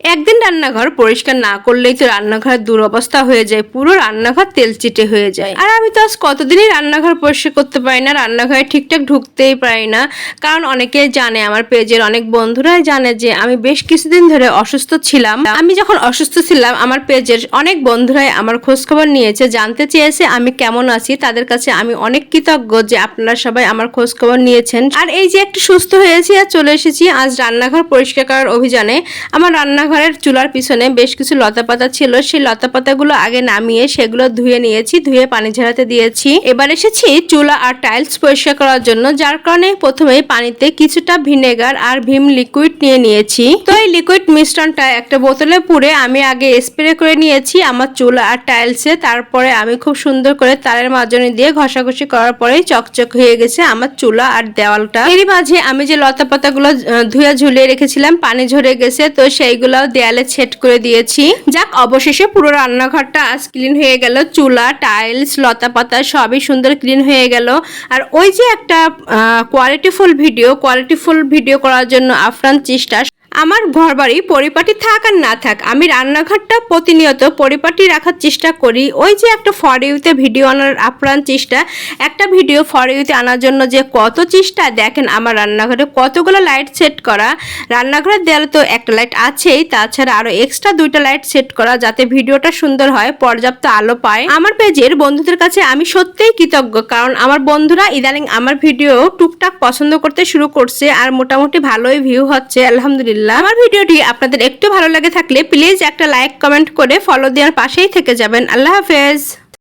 একদিন রান্নাঘর পরিষ্কার না করলেই তো রান্নাঘরের দুরবস্থা হয়ে যায়, পুরো রান্নাঘর তেলচিটে হয়ে যায়। আর আমি তো আজ কতদিনই রান্নাঘর পরিষ্কার করতে পারি না, রান্নাঘরে ঠিকঠাক ঢুকতেই পারি না। কারণ অনেকে জানে, আমার পেজের অনেক বন্ধুরাই জানে যে, আমি বেশ কিছুদিন ধরে অসুস্থ ছিলাম। আমি যখন অসুস্থ ছিলাম, আমার পেজের অনেক বন্ধুরাই আমার খোঁজ খবর নিয়েছে, জানতে চেয়েছে আমি কেমন আছি। তাদের কাছে আমি অনেক কৃতজ্ঞ যে, আপনারা সবাই আমার খোঁজ খবর নিয়েছেন। আর এই যে, একটু সুস্থ হয়েছি আর চলে এসেছি আজ রান্নাঘর পরিষ্কার করার অভিযানে। আমার রান্নাঘরের চুলার পিছনে বেশ কিছু লতাপাতা ছিল। সেই লতা লতাপাতাগুলো আগে নামিয়ে সেগুলো ধুয়ে নিয়েছি, ধুয়ে পানি ঝরাতে দিয়েছি। এবার এসেছি চুলা আর টাইলস পরিষ্কার করার জন্য, যার কারণে প্রথমে পানিতে কিছুটা ভিনেগার আর ভীম লিকুইড নিয়ে নিয়েছি। তো এই লিকুইড মিশ্রণটা একটা বোতলে পুরে আমি আগে স্প্রে করে নিয়েছি আমার চুলা আর টাইলসে। তারপরে আমি খুব সুন্দর করে তারের মাজনি দিয়ে ঘষাঘষি করার পরেই চকচক হয়ে গেছে আমার চুলা আর দেওয়ালটা। এরই মাঝে আমি যে লতা পাতাগুলো ধুয়ে ঝুলিয়ে রেখেছিলাম, পানি ঝরে গেছে, তো সেইগুলো দেয়ালে ছেট করে দিয়েছি। যাক, অবশেষে পুরো রান্নাঘরটা আজ ক্লিন হয়ে গেল। চুলা টাইলস লতা পাতা সবই সুন্দর ক্লিন হয়ে গেল। আর ওই যে একটা কোয়ালিটিফুল ভিডিও কোয়ালিটিফুল ভিডিও করার জন্য আফরান চেষ্টা আমার ঘর বাড়ি পরিপাটি থাক আর না থাক, আমি রান্নাঘরটা প্রতিনিয়ত পরিপাটি রাখার চেষ্টা করি। ওই যে একটা ফর ইউতে ভিডিও আনার আপ্রাণ চেষ্টা, একটা ভিডিও ফর ইউতে আনার জন্য যে কত চেষ্টা, দেখেন আমার রান্নাঘরে কতগুলো লাইট সেট করা। রান্নাঘরের দেয়ালে তো একটা লাইট আছেই, তাছাড়া আরও এক্সট্রা দুইটা লাইট সেট করা যাতে ভিডিওটা সুন্দর হয়, পর্যাপ্ত আলো পায়। আমার পেজের বন্ধুদের কাছে আমি সত্যিই কৃতজ্ঞ, কারণ আমার বন্ধুরা ইদানিং আমার ভিডিও টুকটাক পছন্দ করতে শুরু করছে, আর মোটামুটি ভালোই ভিউ হচ্ছে, আলহামদুলিল্লাহ। আমার ভিডিওটি আপনাদের একটু ভালো লাগে থাকলে প্লিজ একটা লাইক কমেন্ট করে ফলো দেওয়ার পাশেই থেকে যাবেন। আল্লাহ হাফেজ।